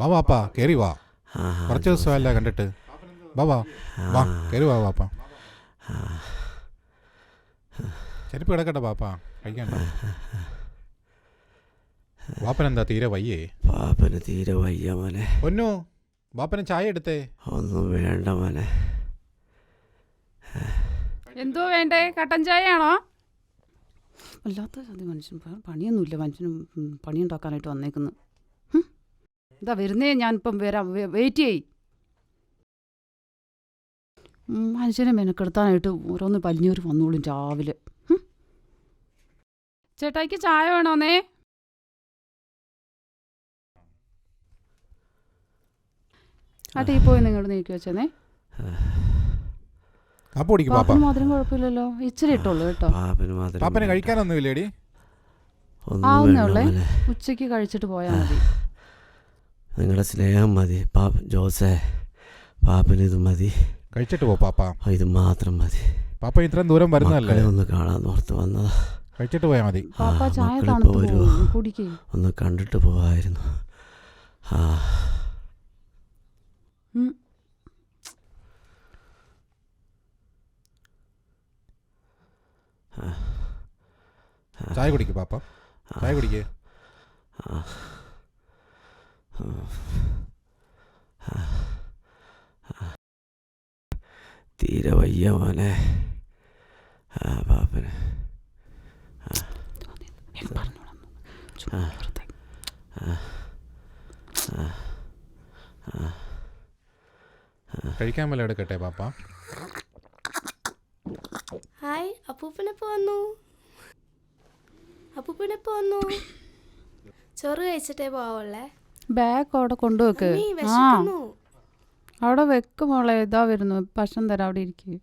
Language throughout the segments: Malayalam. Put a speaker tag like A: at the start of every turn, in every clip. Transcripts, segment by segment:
A: വാ വാപ്പാ കയറി വാ. കുറച്ച് ദിവസമല്ല കണ്ടിട്ട്. വാ വാ വാ കയറി വാ വാപ്പാ. ചെരുപ്പ് കിടക്കട്ടെ വാപ്പാ. കഴിക്കണ്ട. വാപ്പനെന്താ തീരെ വയ്യേ?
B: പാപ്പന് തീരെ വയ്യ മോനെ.
A: ഒന്നു വാപ്പന് ചായ എടുത്തേ.
B: ഒന്നും വേണ്ട മോനെ.
C: എന്തോ വേണ്ടേ? കട്ടൻ ചായയാണോ? അല്ലാത്ത അത് മനുഷ്യൻ. പണിയൊന്നുമില്ല. മനുഷ്യന് പണി പണിയുണ്ടാക്കാനായിട്ട് വന്നേക്കുന്നു. ഇതാ വരുന്നേ ഞാനിപ്പം വരാം. വെയിറ്റ് ചെയ് മനുഷ്യനെ മെനക്കെടുത്താനായിട്ട് ഓരോന്ന് പലിഞ്ഞൂർ വന്നോളും രാവിലെ. ചേട്ടായിക്ക് ചായ വേണോന്നേ? ആ ടീ പോയി നിങ്ങൾ നീക്കി വെച്ചേന്നേ.
A: കാപ്പ്
C: പാപ്പന് മാത്രം കുഴപ്പമില്ലല്ലോ. ഇച്ചിരി ഇട്ടുള്ളൂ കേട്ടോ.
B: പാപ്പന്.
A: കഴിക്കാനൊന്നുമില്ലേടി?
C: ആവുന്നേ ഉള്ളേ.
B: ഉച്ചയ്ക്ക്
C: ഉച്ചയ്ക്ക് കഴിച്ചിട്ട് പോയാൽ മതി.
B: നിങ്ങളുടെ സ്നേഹം മതി. പാപ്പ ജോസെ പാപ്പന് ഇത് മതി.
A: കഴിച്ചിട്ട് പോ പാപ്പ.
B: ഇത് മാത്രം മതി.
A: പാപ്പ ഇത്രയും ദൂരം വരുന്നതല്ലേ?
B: ഒന്ന് കാണാൻ ഓർത്ത് വന്നതാ.
A: കഴിച്ചിട്ട് പോയാൽ മതി.
B: ഒന്ന് കണ്ടിട്ട് പോവായിരുന്നു. ആ.
A: ചായ കുടിക്കും പാപ്പ. ചായ കുടിക്കേ
B: ആ. ആ. ആ. ആ. തീരെ വയ്യ മോനെ. ആ പാപ്പന്.
A: കഴിക്കാൻ വല്ല എടുക്കട്ടെ പാപ്പ?
D: ഹായ് അപ്പൂപ്പനെപ്പോ വന്നു? അപ്പൂപ്പനെപ്പോ വന്നു? ചോറ് കഴിച്ചിട്ടേ പോവുള്ളേ
C: ബാഗ് അവിടെ കൊണ്ടുവെക്ക്. ആ. അവിടെ വെക്ക് മോളെ ഇതാ വരുന്നു ഭക്ഷണം തരാം അവിടെ ഇരിക്കുക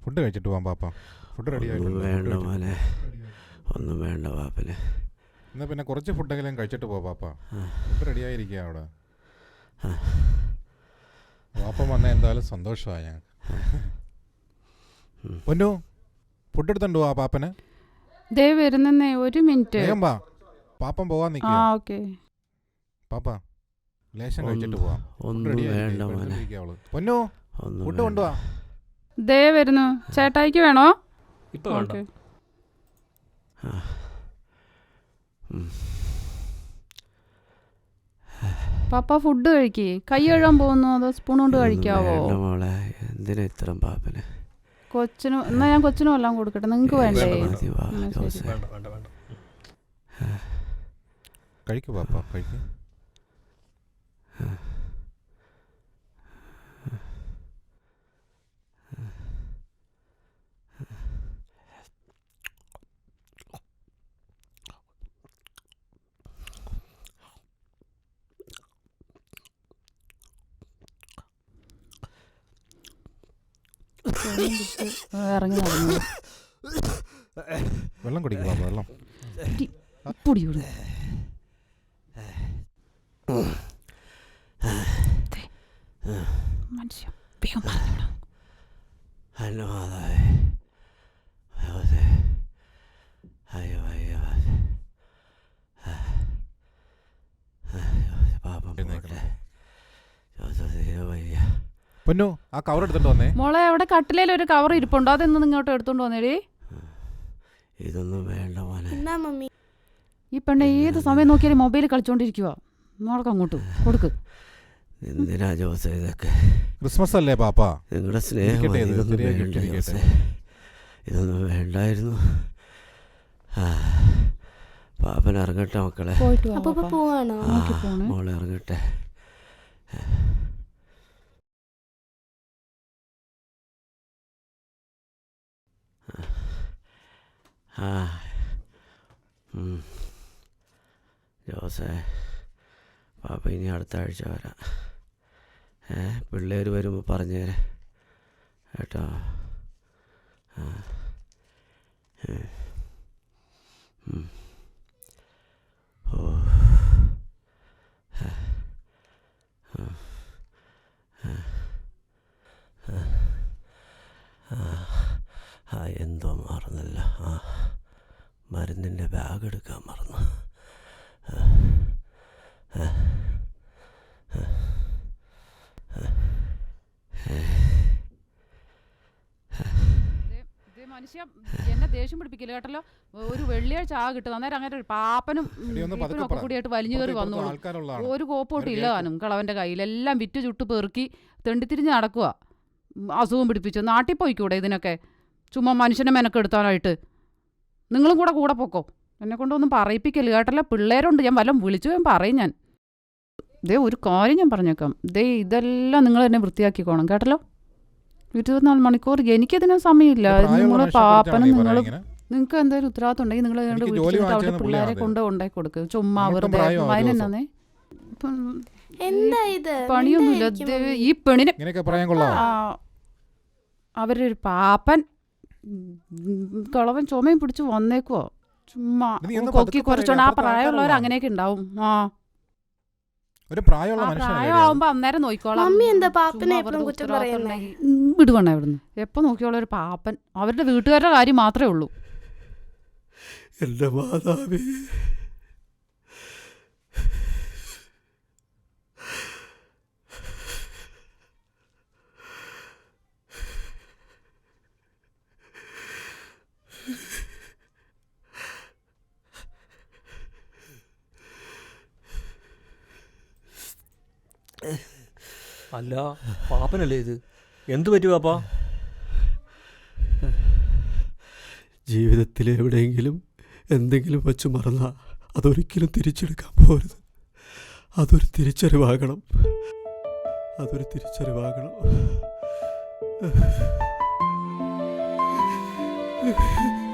A: ഫുഡ് കഴിച്ചിട്ട് പോകാം പാപ്പ. ഫുഡ് റെഡി
B: ഒന്നും വേണ്ട മോനെ ഒന്നും വേണ്ട പാപ്പന്.
A: എന്നാ പിന്നെ കുറച്ച് ഫുഡെങ്കിലും കഴിച്ചിട്ട് പോ പാപ്പ. ഫുഡ് റെഡി ആയിരിക്കുക അവിടെ. പാപ്പ വന്നാൽ എന്തായാലും സന്തോഷമായ ഞാൻ പൊന്നു ഫുഡ് എടുത്തുണ്ടോ ആ പാപ്പന്?
C: ദേ വരുന്നേ ഒരു മിനിറ്റ്.
A: വേഗം വാ. പാപ്പൻ പോവാൻ
C: ആ
A: നിൽക്കുക
C: ഓക്കെ.
A: പാപ്പ. ലേശം കഴിച്ചിട്ട് പോവാം.
B: ഒന്നും വേണ്ട മോനെ.
A: പൊന്നു
B: ഒന്നും
A: ഫുഡ്. കൊണ്ടുവാ.
C: ദേ വരുന്നു. ചേട്ടായിക്ക് വേണോ?
E: ഇപ്പൊ വേണ്ട.
C: ഓക്കെ.
B: ആ. ഉം.
C: പാപ്പ ഫുഡ് കഴിക്കേ. കൈ കഴുകാൻ പോകുന്നു അതോ സ്പൂൺ കൊണ്ട്
B: ഒന്നും
C: കഴിക്കാവോ?
B: വേണ്ട മോളെ. എന്തിനാ ഇത്രയും പാപ്പന്?
C: കൊച്ചിനും എന്നാ ഞാൻ കൊച്ചിനും എല്ലാം കൊടുക്കട്ടെ. നിങ്ങൾക്ക് വേണ്ടേ?
B: മതി വാ,
C: എന്നാ ശരി.
B: ജോസേ.
E: വേണ്ട വേണ്ട. വേണ്ട
A: കഴിക്കു പാപ്പ കഴിക്കു.
C: ഇറങ്ങി നടന്നു
A: വെള്ളം കുടിക്കും പാപ്പ വെള്ളം
C: പൊടിയോട് മനുഷ്യ വേഗം പറഞ്ഞോടാ.
B: അല്ല മാതാവേ ജോസേ. അയ്യോ അയ്യോ പാപം പോട്ടെ ജോസേ തീരെ വയ്യ
A: പൊന്നു ആ കവർ എടുത്തിട്ട് വന്നേ.
C: മോളെ അവിടെ കട്ടിലേൽ ഒരു കവർ ഇരിപ്പുണ്ടോ. അതെന്ന് ഇങ്ങോട്ട് എടുത്തോണ്ട് വന്നേടി?
B: ഇതൊന്നും വേണ്ട മോനെ.
D: എന്നാ മമ്മി?
C: ഈ പെണ്ണ് ഏത് സമയം നോക്കിയാലും മൊബൈൽ കളിച്ചോണ്ടിരിക്കുക മോൾക്ക് അങ്ങോട്ട് കൊടുക്ക്.
B: എന്തിനാ ജോസെ ഇതൊക്കെ?
A: ക്രിസ്മസ് അല്ലേ പാപ്പ?
B: നിങ്ങളുടെ സ്നേഹം ഇതൊന്നും വേണ്ട ജോസെ. ഇതൊന്നും വേണ്ടായിരുന്നു. ആ പാപ്പൻ ഇറങ്ങട്ടെ മക്കളെ. മോളെ ഇറങ്ങട്ടെ. ആ ഉം. ജോസേ. പാപ്പ ഇനി അടുത്ത ആഴ്ച വരാം. ഏ പിള്ളേർ വരുമ്പോൾ പറഞ്ഞു തരാം കേട്ടോ. ഓ. എന്തോ മറന്നല്ല. ആ. മരുന്നിന്റെ ബാഗ് എടുക്കാൻ മറന്നു ആ
C: മനുഷ്യ എന്നെ ദേഷ്യം പിടിപ്പിക്കില്ല കേട്ടല്ലോ. ഒരു വെള്ളിയാഴ്ച ആ കിട്ടും. അന്നേരം അങ്ങനെ ഒരു പാപ്പനും ഒക്കെ കൂടിയായിട്ട് വലിഞ്ഞു കയറി
A: ആൾക്കാരുള്ളതാണ്.
C: ഒരു കോപ്പോട്ട്
A: ഇല്ലാനും
C: ഇല്ല
A: കേൾക്കും.
C: താനും കളവന്റെ കയ്യിൽ എല്ലാം വിറ്റ് ചുട്ട് പെറുക്കി തെണ്ടിത്തിരിഞ്ഞ് നടക്കുക അസുഖം പിടിപ്പിച്ചു. നാട്ടിൽ പോയിക്കൂടെ ഇതിനൊക്കെ? ചുമ്മാ മനുഷ്യനെ മെനക്കെടുത്താനായിട്ട്. നിങ്ങളും കൂടെ കൂടെ പൊക്കോ. എന്നെ കൊണ്ടൊന്നും പറയിപ്പിക്കൽ കേട്ടല്ലോ പിള്ളേരുണ്ട്. ഞാൻ വല്ലതും വിളിച്ചു ഞാൻ പറയും ഞാൻ. ദേ ഒരു കാര്യം ഞാൻ പറഞ്ഞേക്കാം. ദേ ഇതെല്ലാം നിങ്ങൾ തന്നെ വൃത്തിയാക്കിക്കോണം. കേട്ടല്ലോ? ഇരുപത്തിനാല് മണിക്കൂർ എനിക്കതിന് സമയമില്ല. നിങ്ങൾ പാപ്പനും നിങ്ങൾ നിങ്ങൾക്ക് എന്തായാലും ഉത്തരവാദിത്തം ഉണ്ടെങ്കിൽ നിങ്ങൾ
A: അതുകൊണ്ട്
C: വീട്ടിൽ
A: ജോലി
C: ചെന്നിട്ട് അവിടെ പിള്ളേരെ കൊണ്ട് ഉണ്ടായി കൊടുക്കുക ചുമ്മാ വെറുതെ അതിനെന്നാന്നേ
D: ഇത്?
C: പണിയൊന്നുമില്ല. ദേ, ഈ പെണ്ണിനെ
A: ഇങ്ങനെയൊക്കെ പറയാൻ കൊള്ളാം.
C: ആ, അവരൊരു പാപ്പൻ കുളവൻ ചുമയും പിടിച്ച് വന്നേക്കുവോ. ചുമ്മാ കൊക്കി കുറച്ചോണ്ട് ആ പ്രായമുള്ളവർ. അങ്ങനെയൊക്കെ ഉണ്ടാവും. ആ.
A: ഒരു പ്രായമുള്ള
C: പ്രായമാവുമ്പോ അന്നേരം നോക്കിക്കോളാം.
D: മമ്മി എന്താ പാപ്പനെ എപ്പോഴും കുറ്റം പറയുന്നേ?
C: വിടുവാണ് അവിടുന്ന്. എപ്പോ നോക്കിയോളം ഒരു പാപ്പൻ. അവരുടെ വീട്ടുകാരുടെ കാര്യം മാത്രമേ ഉള്ളൂ.
F: എന്റെ മാതാവേ.
E: അല്ല പാപ്പനല്ലേ ഇത്? എന്തു പറ്റി പാപ്പാ?
F: ജീവിതത്തിൽ എവിടെയെങ്കിലും എന്തെങ്കിലും വെച്ച് മറന്ന അതൊരിക്കലും തിരിച്ചെടുക്കാൻ പോരുത്. അതൊരു തിരിച്ചറിവാകണം. അതൊരു തിരിച്ചറിവാകണം.